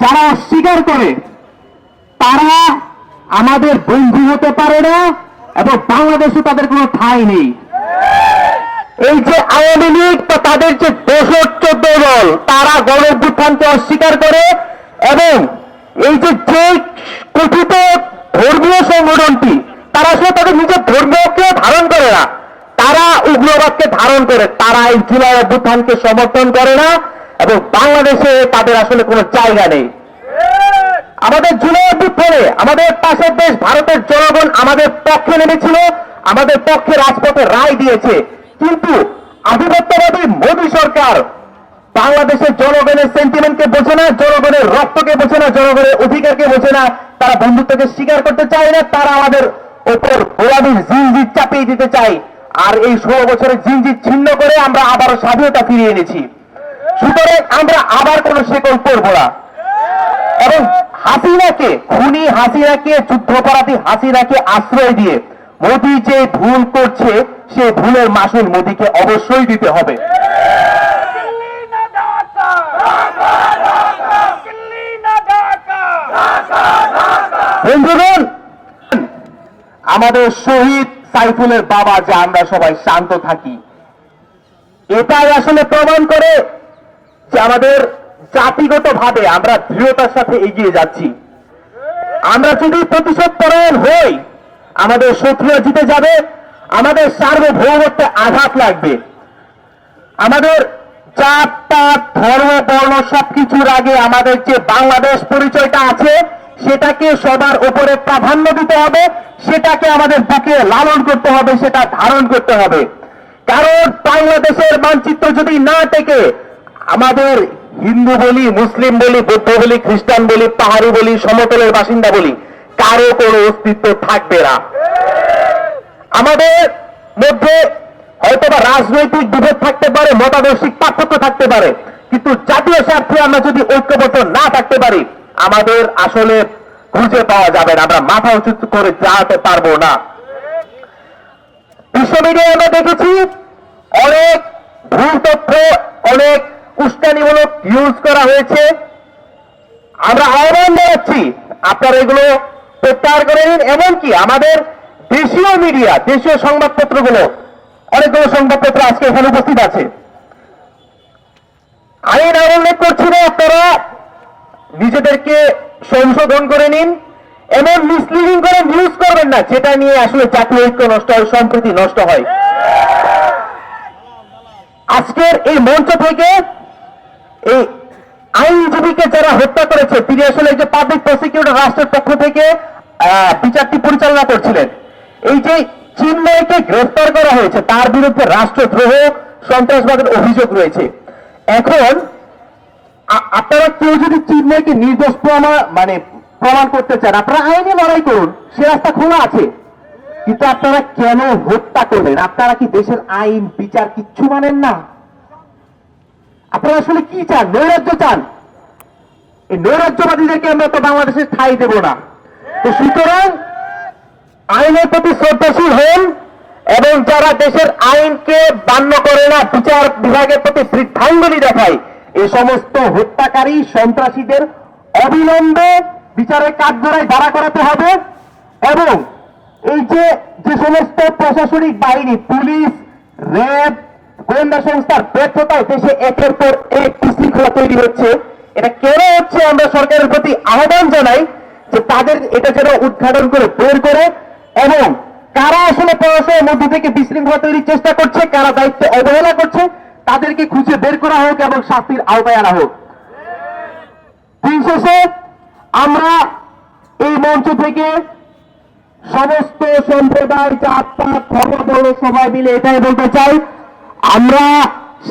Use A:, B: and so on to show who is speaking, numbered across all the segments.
A: যারা অস্বীকার করে, তারা আমাদের বন্ধু হতে পারে না এবং বাংলাদেশে তাদের কোনো ঠাঁই নেই। এই যে আওয়ামী লীগ বা তাদের যে দোষর চোদ্দ দল, তারা গণ অভ্যুত্থানকে অস্বীকার করে এবং এই যে যে কথিত ধর্মীয় সংগঠনটি তারা আসলে তাদের নিজের ধর্মকে ধারণ করে না তারা উগ্রবাদকে ধারণ করে তারা এই জুলাই অভ্যুত্থানকে সমর্থন করে না এবং বাংলাদেশে তাদের আসলে কোনো জায়গা নেই। আমাদের জুলাই অভ্যুত্থানে আমাদের পাশের দেশ ভারতের জনগণ আমাদের পক্ষে নেমেছিল, আমাদের পক্ষে রাজপথে রায় দিয়েছে। কিন্তু আধিপত্যবাদী মোদী সরকার বাংলাদেশের জনগণের সেন্টিমেন্টকে বোঝে না, জনগণের রক্তকে বোঝে না, জনগণের অধিকারকে বোঝে না, তারা বন্ধুত্বকে স্বীকার করতে চায় না, তারা আমাদের ওপর গোলামীর জিনজিত চাপিয়ে দিতে চায়। আর এই ষোলো বছরের জিনজিত ছিন্ন করে আমরা আবার স্বাধীনতা ফিরিয়ে এনেছি। সুতরাং আমরা আবার কোনো শেকল করব না। এবং হাসিনাকে, খুনি হাসিনাকে, যুদ্ধপরাধী হাসিনাকে আশ্রয় দিয়ে মোদি যে ভুল করছে, সে ভুলের মাসুল মোদিকে অবশ্যই দিতে হবে। বন্ধুগণ, আমাদের শহীদ সাইফুলের বাবা যে আমরা সবাই শান্ত থাকি। এটাই আসলে প্রমাণ করে যে আমাদের জাতিগত ভাবে আমরা দৃঢ়তার সাথে এগিয়ে যাচ্ছি। আমরা যদি প্রতিশোধ পরায়ণ হই, আমাদের শত্রুরা জিতে যাবে, আমাদের সার্বভৌমত্বে আঘাত লাগবে। আমাদের জাত, পাত, ধর্ম, বর্ণ সবকিছুর আগে আমাদের যে বাংলাদেশ পরিচয়টা আছে সেটাকে সবার উপরে প্রাধান্য দিতে হবে, সেটাকে আমাদের বুকে লালন করতে হবে, সেটা ধারণ করতে হবে। কারণ বাংলাদেশের মানচিত্র যদি না টেকে, আমাদের হিন্দু বলি, মুসলিম বলি, বৌদ্ধ বলি, খ্রিস্টান বলি, পাহাড়ি বলি, সমতলের বাসিন্দা বলি, কারও কোনো অস্তিত্ব থাকবে না। আমাদের মধ্যে হয়তোবা রাজনৈতিক বিভেদ থাকতে পারে, মতাদর্শিক পার্থক্য থাকতে পারে, কিন্তু জাতীয় স্বার্থে আমরা যদি ঐক্যবদ্ধ না থাকতে পারি আমাদের আসলে খুঁজে পাওয়া যাবে না। আমরা মাথা উঁচু করে দাঁড়াতে পারব না। বিশ্ব মিডিয়ায় আমরা দেখেছি অনেক ভুল তথ্য, অনেক উস্কানিমূলক ইউজ করা হয়েছে। আমরা আহ্বান জানাচ্ছি, আপনারা এগুলো প্রত্যাহার করে নিন। এমনকি আমাদের দেশীয় মিডিয়া, দেশীয় সংবাদপত্রগুলো, অনেকগুলো সংবাদপত্র আজকে এখানে উপস্থিত আছে। আইন উল্লেখ করছি না, আপনারা নিজেদেরকে সংশোধন করে নিন। এমন মিসলিডিং করে নিউজ করবেন না, যেটা নিয়ে আসলে জাতীয় ঐক্য নষ্ট হয়, সম্প্রীতি নষ্ট হয়। আজকের এই মঞ্চ থেকে এই আইনজীবীকে যারা হত্যা করেছে, তিনি আসলে যে পাবলিক প্রসিকিউটর রাষ্ট্রের পক্ষ থেকে বিচারটি পরিচালনা করছিলেন। এই যে চিন্ময়কে গ্রেফতার করা হয়েছে, তার বিরুদ্ধে রাষ্ট্রদ্রোহ, সন্ত্রাসবাদের অভিযোগ রয়েছে। এখন আপনারা কেউ যদি চিন্ময়কে নির্দোষ প্রমাণ মানে প্রমাণ করতে চান, আপনারা আইনে লড়াই করুন, সে রাস্তা খোলা আছে। কিন্তু আপনারা কেন হত্যা করলেন? আপনারা কি দেশের আইন, বিচার কিচ্ছু মানেন না? আপনারা আসলে কি চান? নৈরাজ্য চান? এই নৈরাজ্যবাদীদেরকে আমরা তো বাংলাদেশে ঠাই দেব না। তো সুতরাং আইনের প্রতি শ্রদ্ধাশীল হন এবং যারা দেশের আইনকে বান্য করে না, বিচার বিভাগের প্রতি বৃদ্ধাঙ্গুলি দেখায় এই সমস্ত হত্যাকারী সন্ত্রাসীদের অবিলম্বে বিচারের কাঠগড়ায় দাঁড়া করাতে হবে এবং এই যে যে সমস্ত প্রশাসনিক বাহিনী, পুলিশ, র্যাব, গোয়েন্দা সংস্থার ব্যর্থতায় দেশে একের পর এক বিশৃঙ্খলা তৈরি হচ্ছে, এটা কেন হচ্ছে আমরা সরকারের প্রতি আহ্বান জানাই যে তাদের এটা যেন উদ্ঘাটন করে, বের করে এবং কারা আসলে পড়াশোনার মধ্যে থেকে বিশৃঙ্খলা তৈরির চেষ্টা করছে, কারা দায়িত্ব অবহেলা করছে তাদেরকে খুঁজে বের করা হোক এবং শাস্তির আওতায় আনা হোক। দিন শেষে আমরা এই মঞ্চ থেকে সমস্ত সম্প্রদায় জাতপাত ধর্মবর্ণ সবাই মিলে এটাই বলতে চাই, আমরা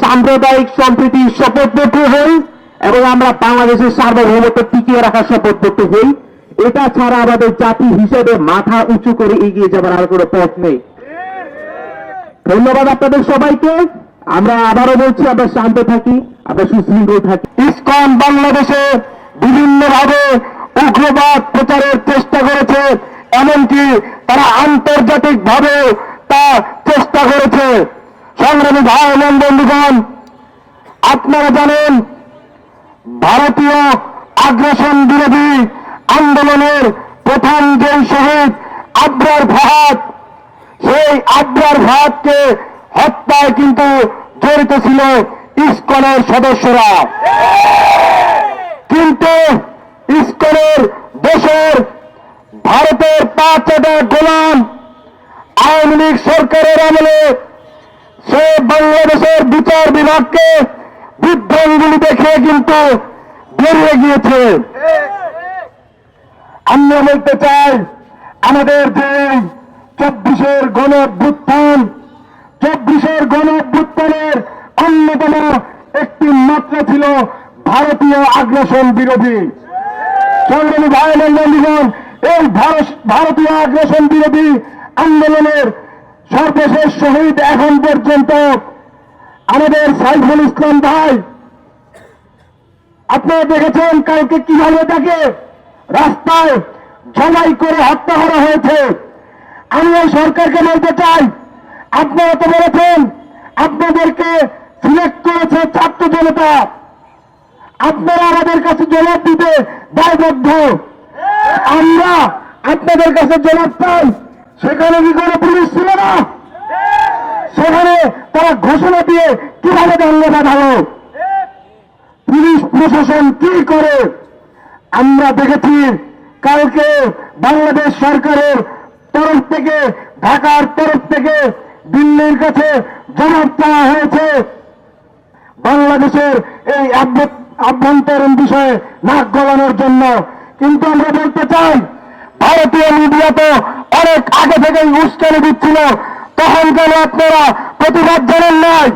A: সাম্প্রদায়িক সম্প্রীতির শপথবদ্ধ হই এবং আমরা বাংলাদেশের সার্বভৌমত্ব টিকিয়ে রাখার শপথবদ্ধ হই। এটা ছাড়া আমাদের জাতি হিসেবে মাথা উঁচু করে এগিয়ে যাবার আর কোনো পথ নেই। ধন্যবাদ আপনাদের সবাইকে। আমরা আবারও বলছি, আমরা শান্ত থাকি, আমরা সুশৃঙ্খল থাকি। ইসকন বাংলাদেশে বিভিন্ন ভাবে উগ্রবাদ প্রচারের চেষ্টা করেছে, এমনকি তারা আন্তর্জাতিক ভাবে তা চেষ্টা করেছে। সংগ্রামী ভাই এবং বন্ধুগণ,
B: আপনারা জানেন, ভারতীয় আগ্রাসন বিরোধী আন্দোলনের প্রথম যে শহীদ আব্রার ফাহাদ। সেই আব্রার ফাহাদকে হত্যায় কিন্তু জড়িত ছিল ইস্কনের সদস্যরা। কিন্তু ইস্কনের দেশের, ভারতের পাঁচ হাজার গোলাম আওয়ামী লীগ সরকারের আমলে সে বাংলাদেশের বিচার বিভাগকে বিধ্বংগুলি দেখে কিন্তু বেরিয়ে গিয়েছে। আমরা বলতে চাই, আমাদের যে চব্বিশের গণ অভ্যুত্থান চব্বিশের গণ অভ্যুত্থানের অন্যতম একটি মাত্রা ছিল ভারতীয় আগ্রাসন বিরোধী। সংগ্রামী ভাই বন্ধুগণ এই ভারত- ভারতীয় আগ্রাসন বিরোধী আন্দোলনের সর্বশেষ শহীদ এখন পর্যন্ত আমাদের সাইফুল ইসলাম ভাই, আপনারা দেখেছেন কালকে কীভাবে তাকে রাস্তায় জমাই করে হত্যা করা হয়েছে? আমি সরকারকে বলতে চাই আপনারা তো বলেছেন, আপনাদেরকে সিলেক্ট করেছে ছাত্র জনতা। আপনারা আমাদের কাছে জবাব দিতে দায়বদ্ধ। আমরা আপনাদের কাছে জবাব চাই। সেখানে কি করে পুলিশ ছিল না? সেখানে তারা ঘোষণা দিয়ে কীভাবে দাঙ্গা বাঁধালো? পুলিশ প্রশাসন কি করে? আমরা দেখেছি, কালকে বাংলাদেশ সরকারের তরফ থেকে, ঢাকার তরফ থেকে দিল্লির কাছে জবাব চাওয়া হয়েছে। বাংলাদেশের এই আভ্যন্তরীণ বিষয়ে নাক গলানোর জন্য। কিন্তু আমরা বলতে চাই, ভারতীয় মিডিয়া তো অনেক আগে থেকেই উস্কানি দিচ্ছিল। তখন কেন আপনারা প্রতিবাদ জানেন নাই?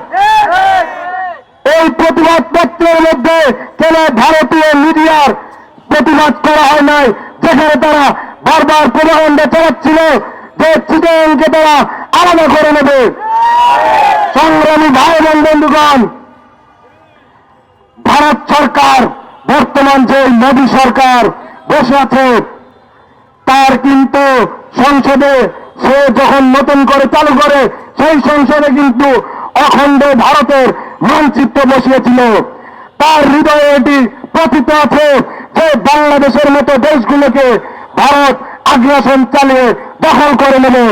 B: এই প্রতিবাদ পত্রের মধ্যে কেন ভারতীয় মিডিয়ার প্রতিবাদ করা হয় নাই? যেখানে তারা বারবার প্রভাবন্ধ চালাচ্ছিল যে চিটাংকে তারা আলাদা করে নেবে সংগ্রামী ভাই এবং বন্ধুগণ, ভারত সরকার, বর্তমান যে মোদী সরকার বসে আছে, তার কিন্তু সংসদে সে যখন নতুন করে চালু করে, সেই সংসদে কিন্তু অখণ্ড ভারতের মানচিত্র বসিয়েছিল। তার হৃদয়ে এটি প্রথিত আছে যে বাংলাদেশের মতো দেশগুলোকে ভারত আগ্রাসন চালিয়ে দখল করে নেবে।